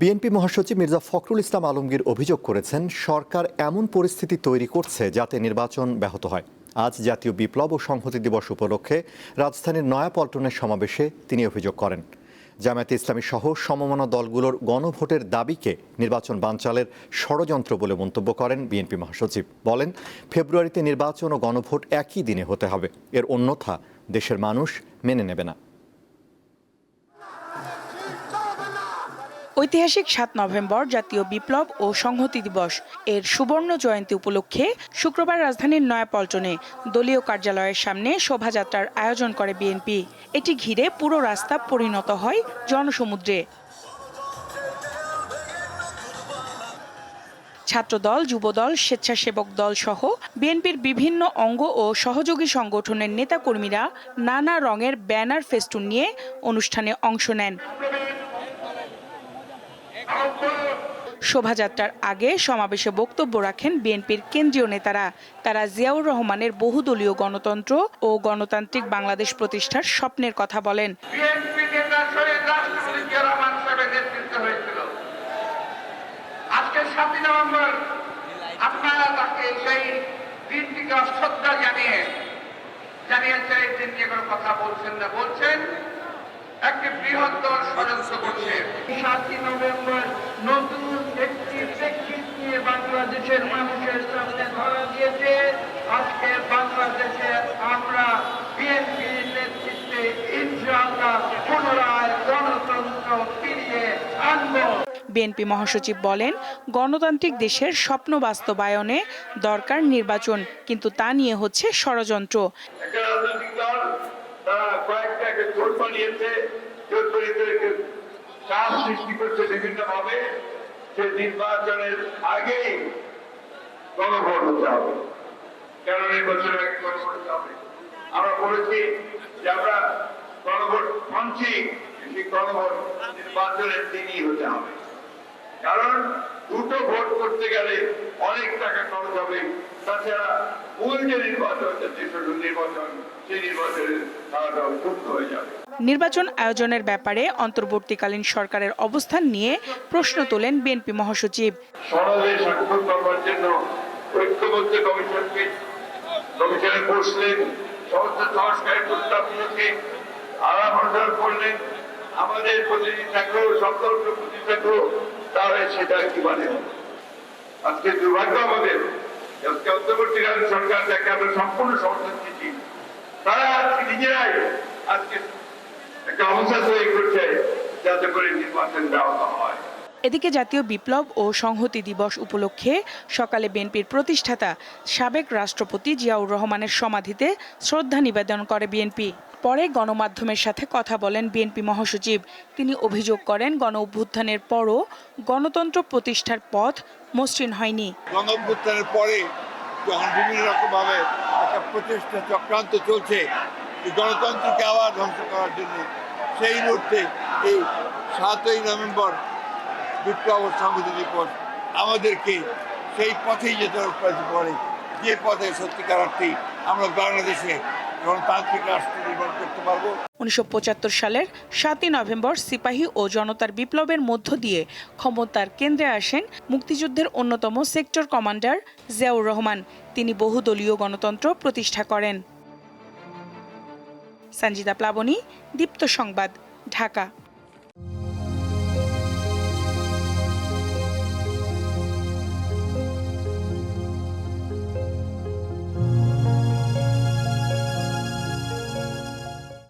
BNP মহাসচিব মির্জা ফখরুল ইসলাম আলমগীর অভিযোগ করেছেন, সরকার এমন পরিস্থিতি তৈরি করছে যাতে নির্বাচন ব্যাহত হয়। আজ জাতীয় বিপ্লব ও সংহতি দিবস উপলক্ষে রাজধানীর নয়াপল্টনের সমাবেশে তিনি অভিযোগ করেন। জামায়াতে ইসলামী সহ সমমনা দলগুলোর গণভোটের দাবিকে নির্বাচন বানচালের ষড়যন্ত্র বলে মন্তব্য করেন বিএনপি মহাসচিব। বলেন, ফেব্রুয়ারিতে নির্বাচন ও গণভোট একই দিনে হতে হবে। এর অন্যথা দেশের মানুষ মেনে নেবে না। ঐতিহাসিক সাত নভেম্বর জাতীয় বিপ্লব ও সংহতি দিবস। এর সুবর্ণ জয়ন্তী উপলক্ষে শুক্রবার রাজধানীর নয়াপল্টনে দলীয় কার্যালয়ের সামনে শোভাযাত্রার আয়োজন করে বিএনপি। এটি ঘিরে পুরো রাস্তা পরিণত হয় জনসমুদ্রে। ছাত্রদল, যুবদল, স্বেচ্ছাসেবক দল সহ বিএনপির বিভিন্ন অঙ্গ ও সহযোগী সংগঠনের নেতাকর্মীরা নানা রঙের ব্যানার ফেস্টুন নিয়ে অনুষ্ঠানে অংশ নেন। শোভাযাত্রার আগে সমাবেশে বক্তব্য রাখেন বিএনপির কেন্দ্রীয় নেতারা। তারা জিয়াউর রহমানের বহুদলীয় গণতন্ত্র ও গণতান্ত্রিক বাংলাদেশ প্রতিষ্ঠার স্বপ্নের কথা বলেন। জানিয়ে দিন নিয়ে কোনো কথা বলছেন না, বলছেন একটি বৃহত্তর ষড়যন্ত্র করছে। সাতই নভেম্বর নতুন একটি প্রেক্ষিত নিয়ে বাংলাদেশের মানুষের সামনে ধরা দিয়েছে। আজকে বাংলাদেশে আমরা বিএনপির নেতৃত্বে ইনশাআল্লাহ পুনরায় গণতন্ত্র ফিরিয়ে আনব। বিএনপি মহাসচিব বলেন গণতান্ত্রিক দেশের স্বপ্ন বাস্তবায়নে দরকার নির্বাচন কিন্তু তা নিয়ে হচ্ছে ষড়যন্ত্র। একটা রাজনৈতিক দল তারা কয়েকটাকে জোট বানিয়েছে সৃষ্টি করছে বিভিন্ন ভাবে সে নির্বাচনের আগেই গণভোট হতে হবে। কেন নির্বাচনের আগে গণভোট হবে? আমরা বলেছি যে আমরা গণভোট মানছি সেই গণভোট নির্বাচনের দিনই হতে হবে। কারণ দুটো ভোট করতে গেলে অনেক টাকা খরচ হবে। তাছাড়া মূল যে নির্বাচন যে নির্বাচন, সেই নির্বাচনের যুক্ত হয়ে যাবে। নির্বাচন আয়োজনের ব্যাপারে অন্তর্বর্তীকালীন সরকারের অবস্থান নিয়ে প্রশ্ন তোলেন বিএনপি মহাসচিব। মানে? সরকার যাকে আমরা সম্পূর্ণ সমর্থন দিচ্ছি তারা আজকে নিজেরাই আজকে একটা তৈরি করছে যাতে করে নির্বাচন দেওয়া হয়। এদিকে জাতীয় বিপ্লব ও সংহতি দিবস উপলক্ষে সকালে বিএনপির প্রতিষ্ঠাতা সাবেক রাষ্ট্রপতি জিয়াউর রহমানের সমাধিতে শ্রদ্ধা নিবেদন করে বিএনপি। পরে গণমাধ্যমের সাথে কথা বলেন বিএনপি মহাসচিব। তিনি অভিযোগ করেন গণ অভ্যুত্থানের পরও গণতন্ত্র প্রতিষ্ঠার পথ মসৃণ হয়নি। গণঅভ্যুত্থানের পরে যখন বিভিন্ন রকমভাবে একটা প্রচেষ্টা চক্রান্ত চলছে গণতন্ত্রকে আবার ধ্বংস করার জন্য সেই মুহূর্তে এই সাতই নভেম্বর বিপ্লব সংহতি দিবস আমাদেরকে সেই পথেই যেতে পারে যে পথে সত্যিকার অর্থে আমরা বাংলাদেশে গণতান্ত্রিক রাষ্ট্র নির্মাণ করতে পারব। উনিশশো সালের সাতই নভেম্বর সিপাহী ও জনতার বিপ্লবের মধ্য দিয়ে ক্ষমতার কেন্দ্রে আসেন মুক্তিযুদ্ধের অন্যতম সেক্টর কমান্ডার জিয়াউর রহমান। তিনি বহুদলীয় গণতন্ত্র প্রতিষ্ঠা করেন। সঞ্জিদা প্লাবনী দীপ্ত সংবাদ ঢাকা।